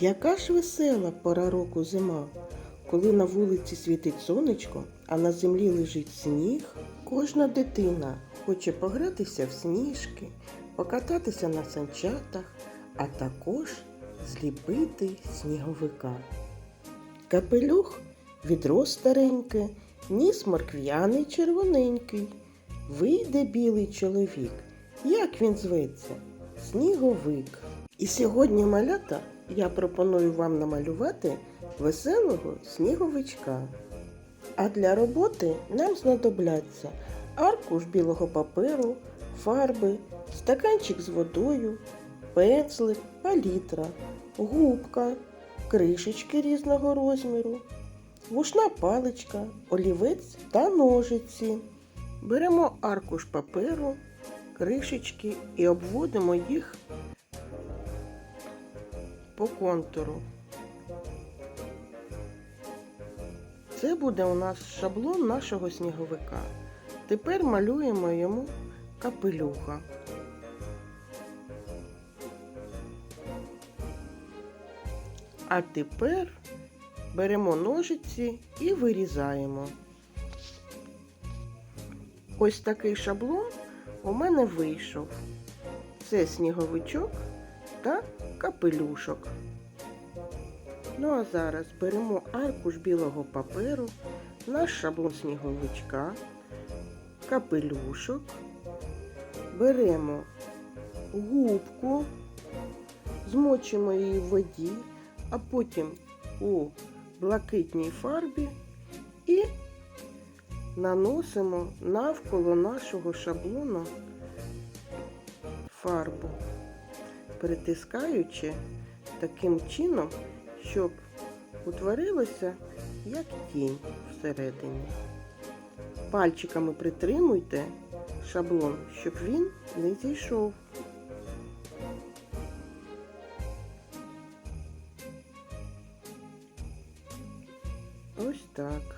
Яка ж весела пора року зима, коли на вулиці світить сонечко, а на землі лежить сніг, кожна дитина хоче погратися в сніжки, покататися на санчатах, а також зліпити сніговика. Капелюх відро стареньке, ніс моркв'яний червоненький. Вийде білий чоловік. Як він зветься? Сніговик. І сьогодні, малята, я пропоную вам намалювати веселого сніговичка. А для роботи нам знадобляться аркуш білого паперу, фарби, стаканчик з водою, пензлик, палітра, губка, кришечки різного розміру, вушна паличка, олівець та ножиці. Беремо аркуш паперу, кришечки і обводимо їх по контуру. Це буде у нас шаблон нашого сніговика. Тепер малюємо йому капелюха. А тепер беремо ножиці і вирізаємо. Ось такий шаблон у мене вийшов. Це сніговичок та капелюшок. Ну а зараз беремо аркуш білого паперу, наш шаблон сніговичка, капелюшок, беремо губку, змочимо її в воді, а потім у блакитній фарбі і наносимо навколо нашого шаблону фарбу, притискаючи таким чином, щоб утворилося як тінь всередині. Пальчиками притримуйте шаблон, щоб він не зійшов. Ось так.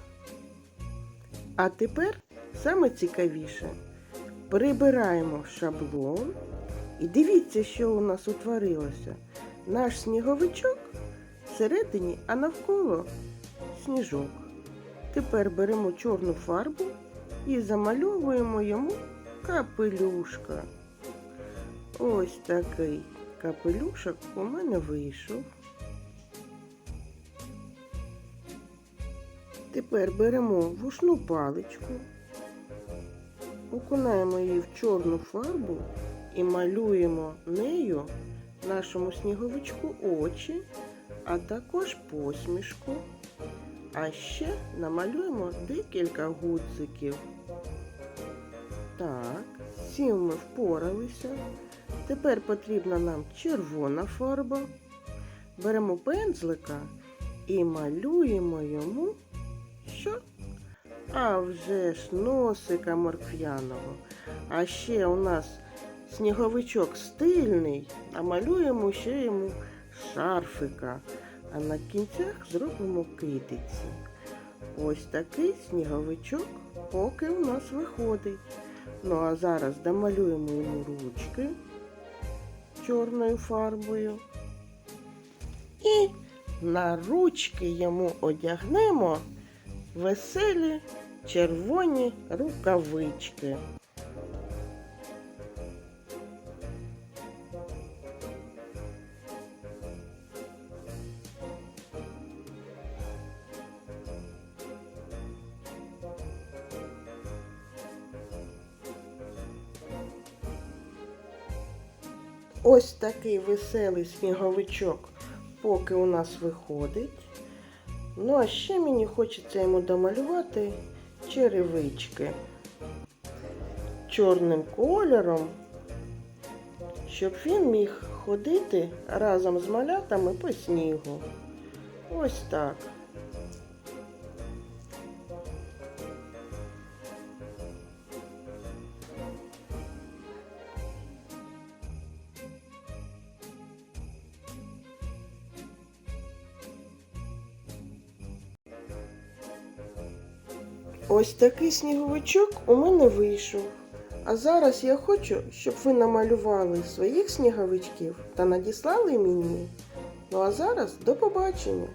А тепер саме цікавіше. Прибираємо шаблон і дивіться, що у нас утворилося. Наш сніговичок всередині, а навколо сніжок. Тепер беремо чорну фарбу і замальовуємо йому капелюшка. Ось такий капелюшок у мене вийшов. Тепер беремо вушну паличку, окунаємо її в чорну фарбу і малюємо нею нашому сніговичку очі, а також посмішку. А ще намалюємо декілька гудзиків. Так, з ми впоралися. Тепер потрібна нам червона фарба. Беремо пензлика і малюємо йому що? А вже ж носика морквяного. А ще у нас сніговичок стильний, а малюємо ще йому шарфика. А на кінцях зробимо китиці. Ось такий сніговичок поки у нас виходить. Ну а зараз домалюємо йому ручки чорною фарбою. І на ручки йому одягнемо веселі червоні рукавички. Ось такий веселий сніговичок, поки у нас виходить. Ну, а ще мені хочеться йому домалювати черевички чорним кольором, щоб він міг ходити разом з малятами по снігу. Ось так. Ось такий сніговичок у мене вийшов. А зараз я хочу, щоб ви намалювали своїх сніговичків та надіслали мені Ну а зараз до побачення!